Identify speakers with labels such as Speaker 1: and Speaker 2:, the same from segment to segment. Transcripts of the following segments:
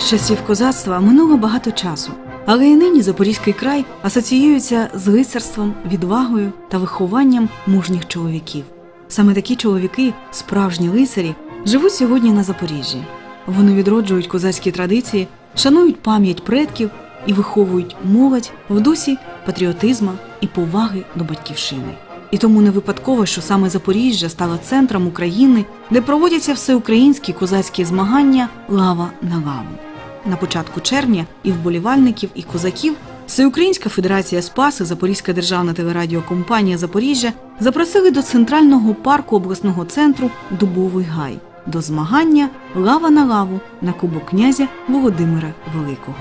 Speaker 1: З часів козацтва минуло багато часу, але і нині Запорізький край асоціюється з лицарством, відвагою та вихованням мужніх чоловіків. Саме такі чоловіки, справжні лицарі, живуть сьогодні на Запоріжжі. Вони відроджують козацькі традиції, шанують пам'ять предків і виховують молодь в дусі патріотизма і поваги до батьківщини. І тому не випадково, що саме Запоріжжя стало центром України, де проводяться всеукраїнські козацькі змагання лава на лаву. На початку червня і вболівальників, і козаків Всеукраїнська Федерація Спаси, Запорізька державна телерадіокомпанія Запоріжжя запросили до центрального парку обласного центру Дубовий Гай до змагання лава на лаву на кубок князя Володимира Великого.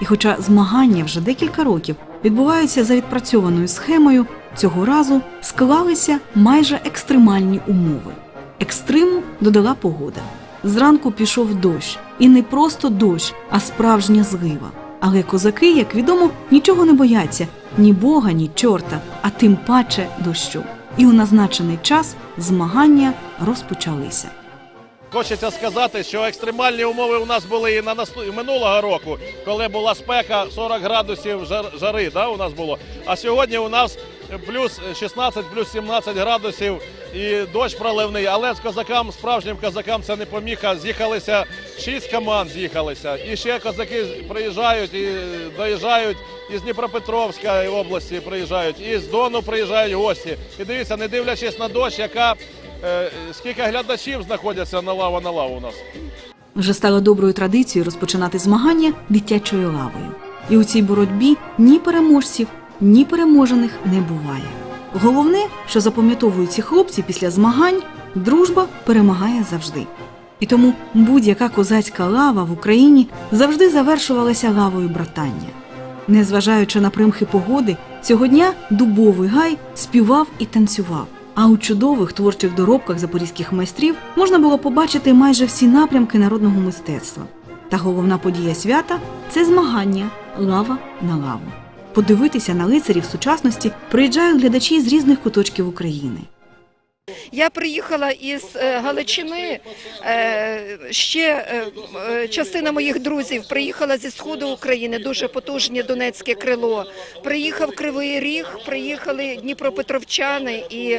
Speaker 1: І хоча змагання вже декілька років відбуваються за відпрацьованою схемою, цього разу склалися майже екстремальні умови. Екстриму додала погода. Зранку пішов дощ, і не просто дощ, а справжня злива. Але козаки, як відомо, нічого не бояться ні бога, ні чорта, а тим паче дощу. І у назначений час змагання розпочалися.
Speaker 2: Хочеться сказати, що екстремальні умови у нас були і на наступ... і минулого року, коли була спека 40 градусів жар... жари, да, у нас було. А сьогодні у нас плюс 16, плюс 17 градусів і дощ проливний. Але з козакам, справжнім козакам це не поміха. З'їхалися шість команд з'їхалися. І ще козаки приїжджають і доїжджають із Дніпропетровської області приїжджають, і з Дону приїжджають гості. І дивіться, не дивлячись на дощ, яка е, скільки глядачів знаходяться на лава на лаву у нас.
Speaker 1: Вже стало доброю традицією розпочинати змагання дитячою лавою. І у цій боротьбі ні переможців, ні переможених не буває. Головне, що запам'ятовують ці хлопці після змагань, дружба перемагає завжди. І тому будь-яка козацька лава в Україні завжди завершувалася лавою братання. Незважаючи на примхи погоди, цього дня дубовий гай співав і танцював. А у чудових творчих доробках запорізьких майстрів можна було побачити майже всі напрямки народного мистецтва. Та головна подія свята це змагання лава на лаву. Подивитися на лицарів сучасності приїжджають глядачі з різних куточків України.
Speaker 3: Я приїхала із е, Галичини. е, Ще е, частина моїх друзів приїхала зі сходу України, дуже потужне Донецьке крило. Приїхав Кривий Ріг, приїхали Дніпропетровчани, і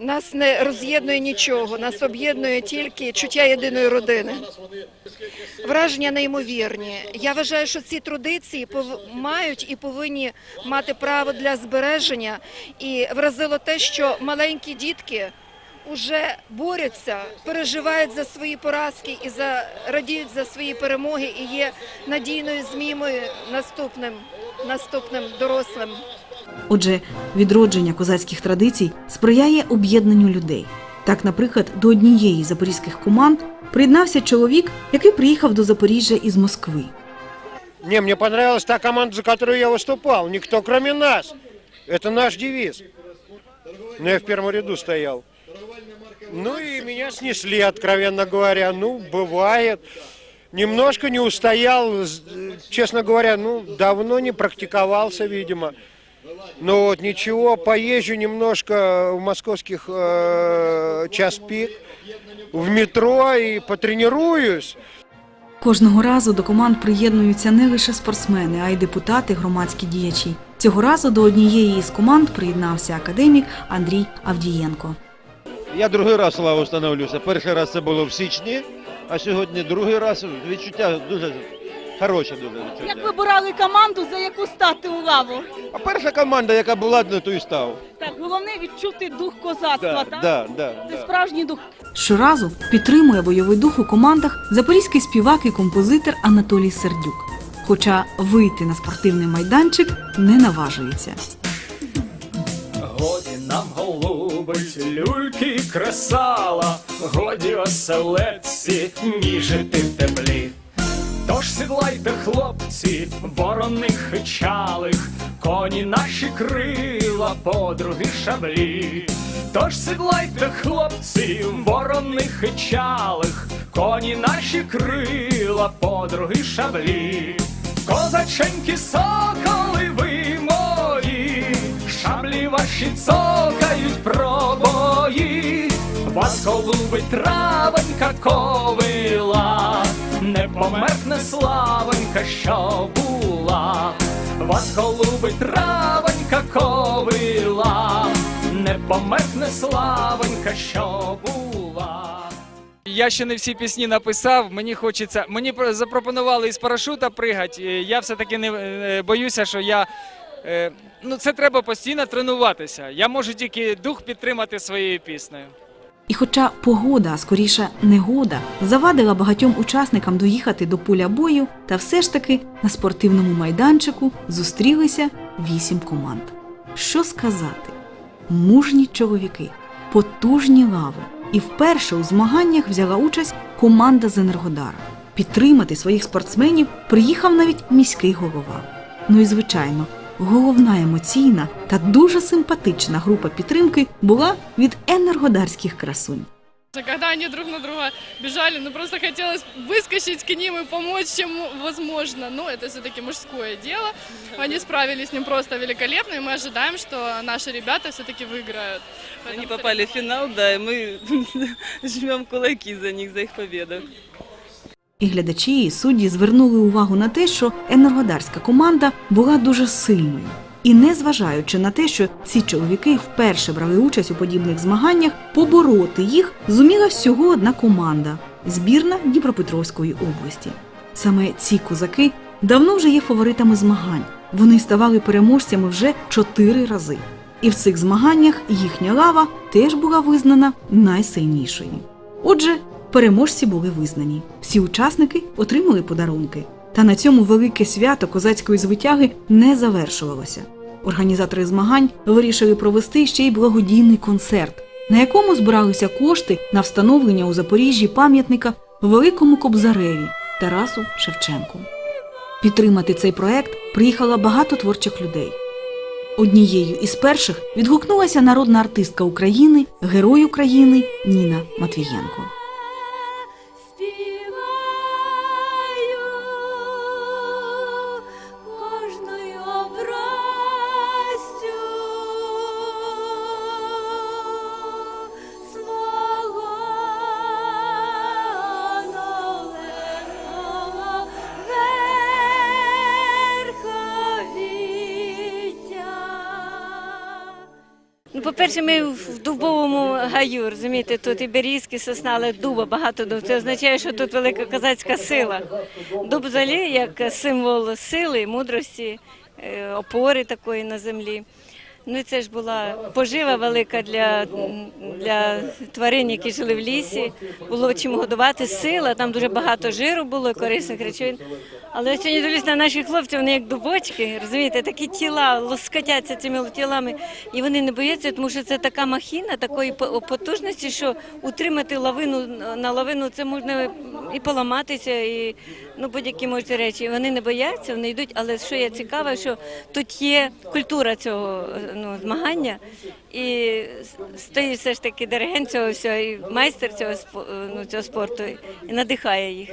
Speaker 3: нас не роз'єднує нічого. Нас об'єднує тільки чуття єдиної родини. Враження неймовірні. Я вважаю, що ці традиції мають і повинні мати право для збереження. І вразило те, що маленькі дітки вже борються, переживають за свої поразки і за радіють за свої перемоги і є надійною змімою наступним наступним дорослим.
Speaker 1: Отже, відродження козацьких традицій сприяє об'єднанню людей. Так, наприклад, до однієї з запорізьких команд приєднався чоловік, який приїхав до Запоріжжя із Москви.
Speaker 4: Не, мне понравилась та команда, за которую я выступал. Никто, кроме нас. Это наш девиз. Но я в первом ряду стоял. Ну и меня снесли, откровенно говоря. Ну, бывает. Немножко не устоял, честно говоря, ну, давно не практиковался, видимо. Но вот ничего, поезжу немножко в московских э, час пик, в метро и потренируюсь.
Speaker 1: Кожного разу до команд приєднуються не лише спортсмени, а й депутати, громадські діячі. Цього разу до однієї із команд приєднався академік Андрій Авдієнко.
Speaker 5: Я другий раз лаву встановлюся. Перший раз це було в січні, а сьогодні другий раз відчуття дуже хороше. Дуже
Speaker 6: Як
Speaker 5: відчуття.
Speaker 6: вибирали команду, за яку стати у лаву?
Speaker 5: А перша команда, яка була, ту і став.
Speaker 6: Так, головне відчути дух козацтва,
Speaker 5: Да,
Speaker 6: так?
Speaker 5: да, да,
Speaker 6: Це
Speaker 5: да.
Speaker 6: справжній дух.
Speaker 1: Щоразу підтримує бойовий дух у командах запорізький співак і композитор Анатолій Сердюк. Хоча вийти на спортивний майданчик не наважується.
Speaker 7: Годі нам голубить люльки кресала, годі оселедці ніжити в теплі. Тож сідлайте, хлопці, вороних і чалих, коні наші крила, подруги шаблі. Тож сідлайте, хлопці, вороних і чалих, коні наші крила, подруги шаблі. Козаченькі соколи ви мої, шаблі ваші цокають пробої, вас голубить травонька ковила, не померкне славонька, що була, вас голубить травонька ковила, не померкне славонька, що була.
Speaker 8: Я ще не всі пісні написав. Мені хочеться. Мені про- запропонували із парашута пригати. Я все-таки не е, боюся, що я. е, Ну, це треба постійно тренуватися. Я можу тільки дух підтримати своєю піснею.
Speaker 1: І хоча погода, а скоріше негода, завадила багатьом учасникам доїхати до поля бою, та все ж таки на спортивному майданчику зустрілися вісім команд. Що сказати? Мужні чоловіки, потужні лави. І вперше у змаганнях взяла участь команда з Енергодара. Підтримати своїх спортсменів приїхав навіть міський голова. Ну і звичайно, головна емоційна та дуже симпатична група підтримки була від енергодарських красунь.
Speaker 9: Когда они друг на друга бежали, ну просто хотелось выскочить к ним и помочь, чем возможно. Но это все-таки мужское дело. Они справились с ним просто великолепно, и мы ожидаем, что наши ребята все-таки выиграют. в этом
Speaker 10: Они попали в финал, да, и мы жмем кулаки за них, за их победу.
Speaker 1: І глядачі і судді звернули увагу на те, що енергодарська команда була дуже сильною. І незважаючи на те, що ці чоловіки вперше брали участь у подібних змаганнях, побороти їх зуміла всього одна команда збірна Дніпропетровської області. Саме ці козаки давно вже є фаворитами змагань. Вони ставали переможцями вже чотири рази. І в цих змаганнях їхня лава теж була визнана найсильнішою. Отже, переможці були визнані. Всі учасники отримали подарунки. Та на цьому велике свято козацької звитяги не завершувалося. Організатори змагань вирішили провести ще й благодійний концерт, на якому збиралися кошти на встановлення у Запоріжжі пам'ятника великому кобзареві Тарасу Шевченку. Підтримати цей проект приїхало багато творчих людей. Однією із перших відгукнулася народна артистка України, герой України Ніна Матвієнко.
Speaker 11: По-перше, ми в дубовому гаю, розумієте, тут і берізки, сосна, але дуба, багато дуб. Це означає, що тут велика козацька сила. Дуб взагалі як символ сили, мудрості, е, опори такої на землі. Ну це ж була пожива велика для, для тварин, які жили в лісі. Було чим годувати сила, там дуже багато жиру було, корисних речовин. Але сьогодні дивлюсь на наших хлопців, вони як дубочки, розумієте, такі тіла лоскотяться цими тілами, і вони не бояться, тому що це така махіна, такої по- потужності, що утримати лавину на лавину це можна і поламатися, і ну будь-які можуть речі. Вони не бояться, вони йдуть. Але що є цікаве, що тут є культура цього ну, змагання, і стоїть все ж таки диригент цього всього, і майстер цього ну, цього спорту і надихає їх.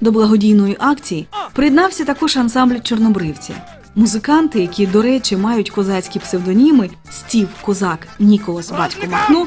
Speaker 1: До благодійної акції приєднався також ансамбль чорнобривці. Музиканти, які, до речі, мають козацькі псевдоніми Стів Козак, Ніколас Батько Махно,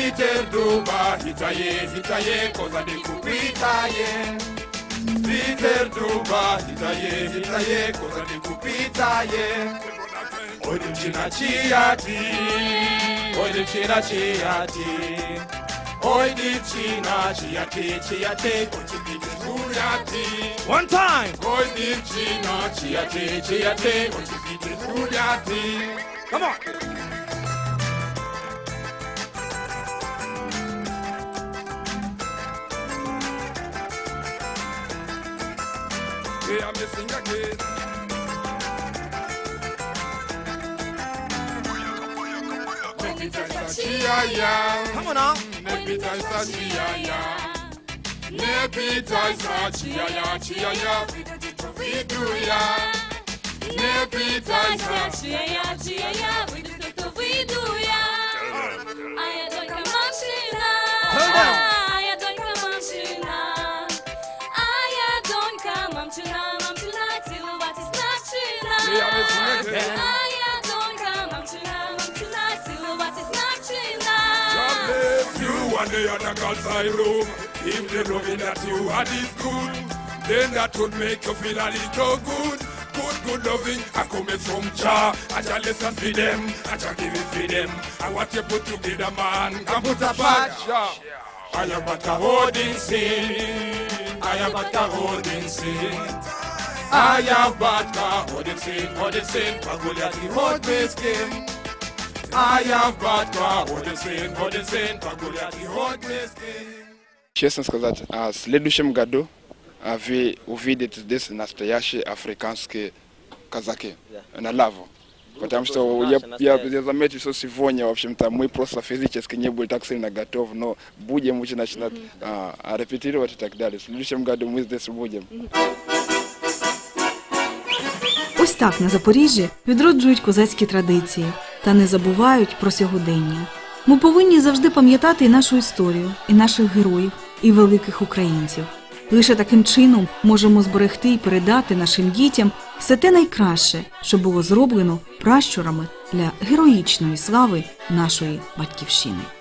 Speaker 1: Nipite
Speaker 7: duba, hitaye hitaye koza nikupitaye Peter duma hitaye hitaye koza nikupitaye Oydum china chiyati Oydum
Speaker 12: china chiyati Oydum china chiyati chiyati kochipite Kuriati. One time. Oydum china chiyati chiyati kochipite Kuriati. Come on. Hey, I'm missing again. Come on
Speaker 7: now. I don't come
Speaker 12: up tonight, up tonight till what is
Speaker 7: not tonight. You and the other girls I room, if they know that you had it good, then that would make you feel a little good. Good, good loving, I come from Jah. I just listen for them, I just give it for them. I want you put together, man, can put apart. Yeah. I am but a holding sin. I am but a holding sin. I am but a holding sin, holding sin. Pagulia the hold me skin. I am but a holding sin, holding sin. Pagulia the hold me skin.
Speaker 13: Честно сказать, а в следующем году а, вы увидите здесь настоящие африканские казаки на лаву. Потому что я, я, я заметил, что сегодня, в общем-то, мы просто физически не были так сильно готовы, но будем уже начинать а, а, репетировать и так далее. В следующем году мы здесь будем.
Speaker 1: Ось так на Запоріжжі відроджують козацькі традиції та не забувають про сьогодення. Ми повинні завжди пам'ятати і нашу історію, і наших героїв, і великих українців. Лише таким чином можемо зберегти і передати нашим дітям все те найкраще, що було зроблено пращурами для героїчної слави нашої батьківщини.